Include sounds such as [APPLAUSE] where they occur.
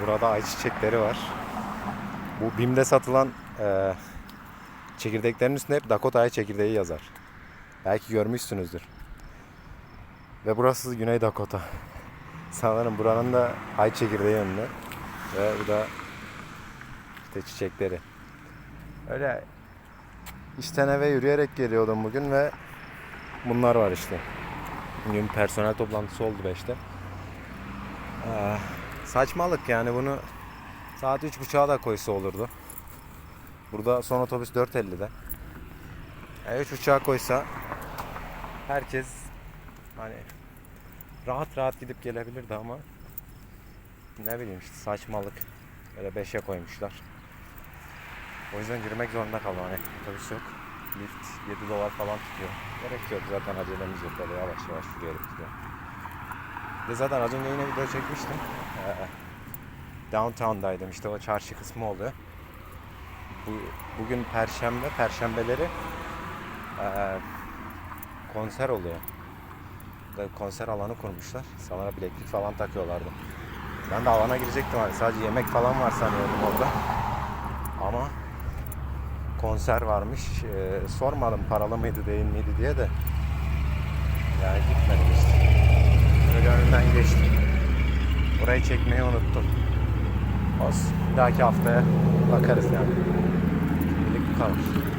Burada ayçiçekleri var. Bu BİM'de satılan e, çekirdeklerin üstünde hep Dakota ay çekirdeği yazar. Belki görmüşsünüzdür. Ve burası Güney Dakota. [LAUGHS] Sanırım buranın da ay çekirdeği önünde. Ve bu da işte çiçekleri. Öyle işten eve yürüyerek geliyordum bugün ve bunlar var işte. Bugün personel toplantısı oldu 5'te. Ee, saçmalık yani bunu saat 3.30'a da koysa olurdu. Burada son otobüs 4.50'de. Yani 3.30'a koysa herkes hani rahat rahat gidip gelebilirdi ama ne bileyim işte saçmalık. Böyle 5'e koymuşlar. O yüzden yürümek zorunda kaldım hani otobüs yok. Lift 7 dolar falan tutuyor. Gerek yok zaten acelemiz yok böyle yavaş yavaş yürüyerek gidiyor. De zaten az önce yine video çekmiştim. Ee, downtown'daydım işte o çarşı kısmı oluyor. Bu, bugün perşembe, perşembeleri ee, konser oluyor. Burada konser alanı kurmuşlar. Sana bileklik falan takıyorlardı. Ben de alana girecektim hani sadece yemek falan var sanıyordum orada. Ama konser varmış. Ee, sormadım paralı mıydı değil miydi diye de. Yani gitmedim geçtim. Burayı çekmeyi unuttum. Olsun. Bir dahaki haftaya bakarız yani. Şimdilik bu kadar.